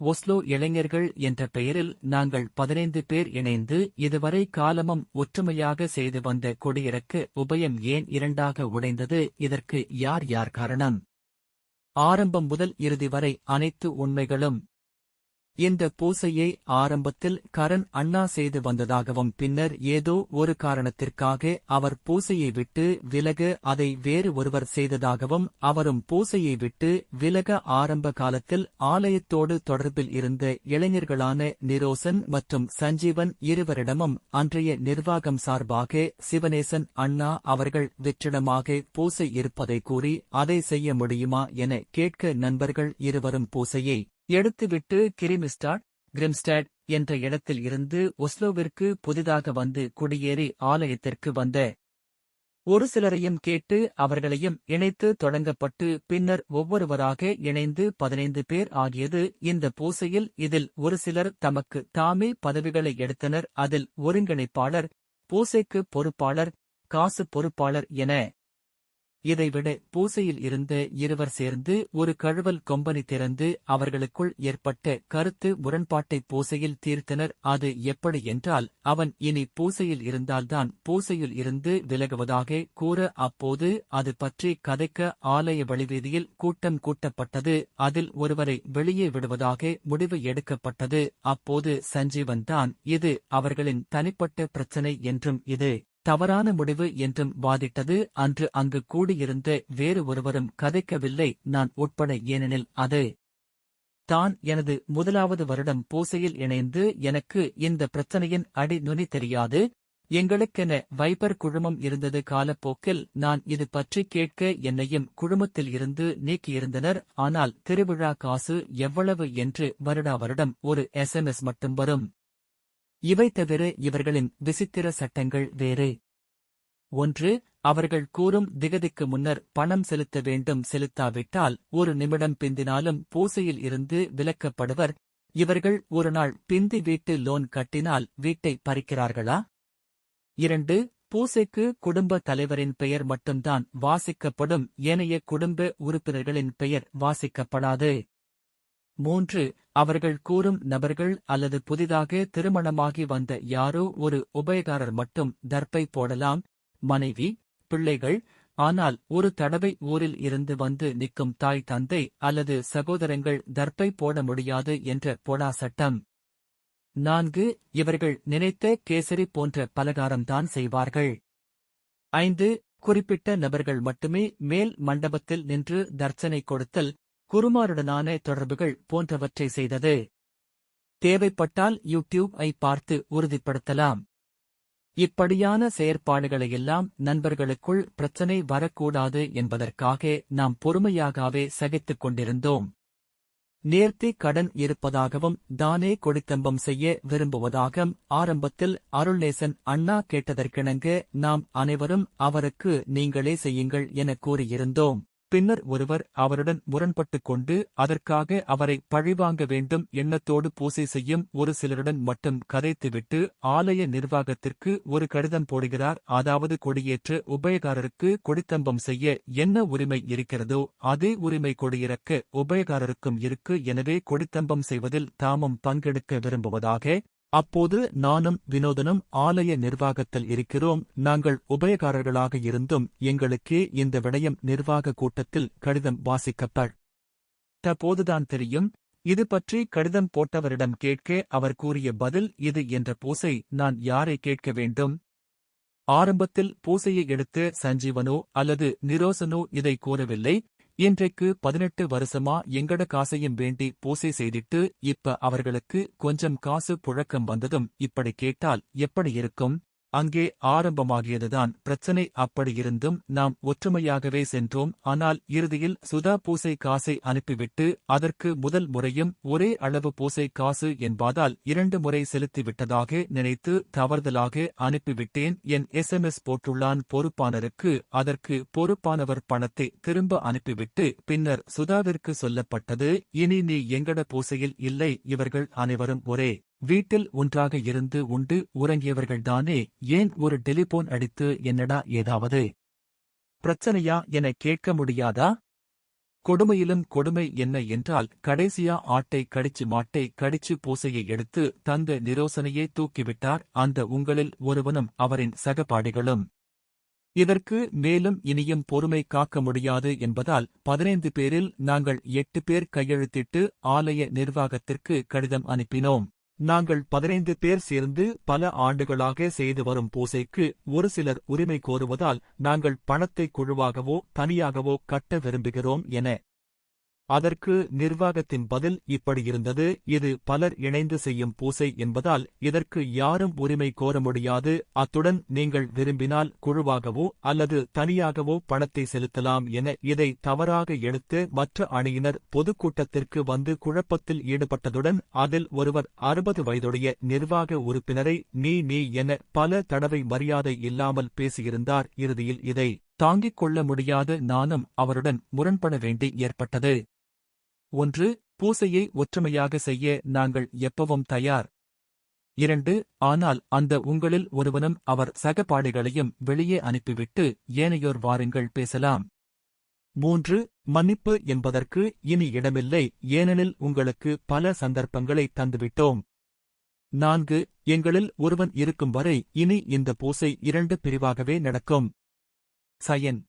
Oslo இளைஞர்கள் என்ற பெயரில் நாங்கள் பதினைந்து பேர் இணைந்து இதுவரை காலமும் ஒற்றுமையாக செய்து வந்த கொடியிறக்கு உபயம் ஏன் இரண்டாக உடைந்தது? இதற்கு யார் யார் காரணம்? ஆரம்பம் முதல் இறுதி வரை அனைத்து உண்மைகளும் இந்த பூசையை ஆரம்பத்தில் கரண் அண்ணா செய்து வந்ததாகவும் பின்னர் ஏதோ ஒரு காரணத்திற்காக அவர் பூசையை விட்டு விலக அதை வேறு ஒருவர் செய்ததாகவும் அவரும் பூசையை விட்டு விலக ஆரம்ப காலத்தில் ஆலயத்தோடு தொடர்பில் இருந்த இளைஞர்களான நிரோசன் மற்றும் சஞ்சீவன் இருவரிடமும் அன்றைய நிர்வாகம் சார்பாக சிவனேசன் அண்ணா அவர்கள் வெற்றிடமாக பூசை இருப்பதை கூறி அதை செய்ய முடியுமா என கேட்க நண்பர்கள் இருவரும் பூசையை எடுத்துவிட்டு கிரிமிஸ்டாட் கிரிம்ஸ்டாட் என்ற இடத்தில் இருந்து ஒஸ்லோவிற்கு புதிதாக வந்து குடியேறி ஆலயத்திற்கு வந்த ஒரு சிலரையும் கேட்டு அவர்களையும் இணைத்து தொடங்கப்பட்டு பின்னர் ஒவ்வொருவராக இணைந்து பதினைந்து பேர் ஆகியது இந்த பூசையில் இதில் ஒரு சிலர் தமக்கு தாமே பதவிகளை எடுத்தனர். அதில் ஒருங்கிணைப்பாளர் பூசைக்கு பொறுப்பாளர் காசு பொறுப்பாளர் என இதைவிட பூசையில் இருந்த இருவர் சேர்ந்து ஒரு கழுவல் கொம்பனி திறந்து அவர்களுக்குள் ஏற்பட்ட கருத்து முரண்பாட்டை பூசையில் தீர்த்தனர். அது எப்படி என்றால் அவன் இனி பூசையில் இருந்தால்தான் பூசையில் இருந்து விலகுவதாக கூற அப்போது அது பற்றி கதைக்க ஆலய வழிவீதியில் கூட்டம் கூட்டப்பட்டது. அதில் ஒருவரை வெளியே விடுவதாக முடிவு எடுக்கப்பட்டது. அப்போது சஞ்சீவன் தான் இது அவர்களின் தனிப்பட்ட பிரச்சனை என்றும் இது. தவறான முடிவு என்றும் வாதிட்டது. அன்று அங்கு கூடியிருந்த வேறு ஒருவரும் கதைக்கவில்லை. நான் உட்பட ஏனெனில் அது தான் எனது முதலாவது வருடம் பூசையில் இணைந்து எனக்கு இந்த பிரச்சனையின் அடி நுனி தெரியாது. எங்களுக்கென வைபர் குழுமம் இருந்தது காலப்போக்கில் நான் இது பற்றி கேட்க என்னையும் குழுமத்தில் இருந்து நீக்கியிருந்தனர். ஆனால் திருவிழா காசு எவ்வளவு என்று வருடா வருடம் ஒரு எஸ்எம்எஸ் மட்டும் வரும். இவை தவிர இவர்களின் விசித்திர சட்டங்கள் வேறு. ஒன்று அவர்கள் கூறும் திகதிக்கு முன்னர் பணம் செலுத்த வேண்டும் செலுத்தாவிட்டால் ஒரு நிமிடம் பிந்தினாலும் பூசையில் இருந்து விலக்கப்படுவர். இவர்கள் ஒரு நாள் பிந்தி வீட்டு லோன் கட்டினால் வீட்டை பறிக்கிறார்களா? இரண்டு பூசைக்கு குடும்ப தலைவரின் பெயர் மட்டும்தான் வாசிக்கப்படும். ஏனைய குடும்ப உறுப்பினர்களின் பெயர் வாசிக்கப்படாது. மூன்று அவர்கள் கூறும் நபர்கள் அல்லது புதிதாக திருமணமாகி வந்த யாரோ ஒரு உபயகாரர் மட்டும் தர்ப்பை போடலாம். மனைவி பிள்ளைகள் ஆனால் ஒரு தடவை ஊரில் இருந்து வந்து நிற்கும் தாய் தந்தை அல்லது சகோதரங்கள் தர்ப்பை போட முடியாது என்ற போடா சட்டம். நான்கு இவர்கள் நினைத்த கேசரி போன்ற பலகாரம்தான் செய்வார்கள். ஐந்து குறிப்பிட்ட நபர்கள் மட்டுமே மேல் மண்டபத்தில் நின்று தர்ச்சனை கொடுத்தல் குருமாருடனான தொடர்புகள் போன்றவற்றை செய்தது. தேவைப்பட்டால் யூடியூப் ஐ பார்த்து உறுதிப்படுத்தலாம். இப்படியான செயற்பாடுகளையெல்லாம் நண்பர்களுக்குள் பிரச்சனை வரக்கூடாது என்பதற்காக நாம் பொறுமையாகவே சகித்துக் கொண்டிருந்தோம். நேர்த்தி கடன் இருப்பதாகவும் தானே கொடித்தம்பம் செய்ய விரும்புவதாக ஆரம்பத்தில் அருள்நேசன் அண்ணா கேட்டதற்கிணங்க நாம் அனைவரும் அவருக்கு நீங்களே செய்யுங்கள் என கூறியிருந்தோம். பின்னர் ஒருவர் அவருடன் முரண்பட்டுக் கொண்டு அதற்காக அவரை பழிவாங்க வேண்டும் எண்ணத்தோடு பூசை செய்யும் ஒரு சிலருடன் மட்டும் கதைத்துவிட்டு ஆலய நிர்வாகத்திற்கு ஒரு கடிதம் போடுகிறார். அதாவது கொடியேற்ற உபயகாரருக்கு கொடித்தம்பம் செய்ய என்ன உரிமை இருக்கிறதோ அதே உரிமை கொடியிறக்க உபயகாரருக்கும் இருக்கு. எனவே கொடித்தம்பம் செய்வதில் தாமும் பங்கெடுக்க விரும்புவதாக அப்போது நானும் வினோதனும் ஆலய நிர்வாகத்தில் இருக்கிறோம். நாங்கள் உபயகாரர்களாக இருந்தும் எங்களுக்கே இந்த விடயம் நிர்வாக கூட்டத்தில் கடிதம் வாசிக்கப்பட்ட போதுதான் தெரியும். இது பற்றி கடிதம் போட்டவரிடம் கேட்க அவர் கூறிய பதில் இது என்ற பூசை நான் யாரை கேட்க வேண்டும்? ஆரம்பத்தில் பூசையை எடுத்து சஞ்சீவனோ அல்லது நிரோசனோ இதை கூறவில்லை. இன்றைக்கு பதினெட்டு வருஷமா எங்கட காசையும் வேண்டி பூசை செய்திட்டு இப்ப அவர்களுக்கு கொஞ்சம் காசு புழக்கம் வந்ததும் இப்படி கேட்டால் எப்படி இருக்கும்? அங்கே ஆரம்பமாகியதுதான் பிரச்சனை. அப்படியிருந்தும் நாம் ஒற்றுமையாகவே சென்றோம். ஆனால் இறுதியில் சுதா பூசை காசை அனுப்பிவிட்டு அதற்கு முதல் முறையும் ஒரே அளவு பூசை காசு என்பதால் இரண்டு முறை செலுத்திவிட்டதாக நினைத்து தவறுதலாக அனுப்பிவிட்டேன். என் எஸ்எம்எஸ் போட்டுள்ளான் பொறுப்பானருக்கு அதற்கு பொறுப்பானவர் பணத்தை திரும்ப அனுப்பிவிட்டு பின்னர் சுதாவிற்கு சொல்லப்பட்டது இனி நீ எங்கட பூசையில் இல்லை இவர்கள் அனைவரும் ஒரே வீட்டில் ஒன்றாக இருந்து உண்டு உறங்கியவர்கள்தானே? ஏன் ஒரு டெலிபோன் அடித்து என்னடா ஏதாவது? பிரச்சனையா என கேட்க முடியாதா? கொடுமையிலும் கொடுமை என்ன என்றால் கடைசியா ஆட்டை கடிச்சு மாட்டை கடிச்சு பூசையை எடுத்து தந்த நிரோசனையே தூக்கிவிட்டார் அந்த உங்களில் ஒருவனும் அவரின் சகபாடிகளும் இதற்கு மேலும் இனியும் பொறுமை காக்க முடியாது என்பதால் பதினைந்து பேரில் நாங்கள் எட்டு பேர் கையெழுத்திட்டு ஆலய நிர்வாகத்திற்கு கடிதம் அனுப்பினோம். நாங்கள் பதினைந்து பேர் சேர்ந்து பல ஆண்டுகளாக செய்து வரும் பூசைக்கு ஒரு சிலர் உரிமை கோருவதால் நாங்கள் பணத்தை குழுவாகவோ தனியாகவோ கட்ட விரும்புகிறோம் என அதற்கு நிர்வாகத்தின் பதில் இப்படியிருந்தது இது பலர் இணைந்து செய்யும் பூசை என்பதால் இதற்கு யாரும் உரிமை கோர முடியாது அத்துடன் நீங்கள் விரும்பினால் குழுவாகவோ அல்லது தனியாகவோ பணத்தை செலுத்தலாம் என இதை தவறாக எடுத்து மற்ற அணியினர் பொதுக்கூட்டத்திற்கு வந்து குழப்பத்தில் ஈடுபட்டதுடன் அதில் ஒருவர் அறுபது வயதுடைய நிர்வாக உறுப்பினரை நீ நீ என பல தடவை மரியாதை இல்லாமல் பேசியிருந்தார். இறுதியில் இதை தாங்கிக் கொள்ள முடியாத நானும் அவருடன் முரண்பட வேண்டி ஏற்பட்டது. ஒன்று பூசையை ஒற்றுமையாக செய்ய நாங்கள் எப்பவும் தயார். இரண்டு ஆனால் அந்த உங்களில் ஒருவனும் அவர் சகபாடிகளையும் வெளியே அனுப்பிவிட்டு ஏனையோர் வாருங்கள் பேசலாம். மூன்று மன்னிப்பு என்பதற்கு இனி இடமில்லை ஏனெனில் உங்களுக்கு பல சந்தர்ப்பங்களை தந்துவிட்டோம். நான்கு எங்களில் ஒருவன் இருக்கும் வரை இனி இந்த பூசை இரண்டு பிரிவாகவே நடக்கும். சயன்.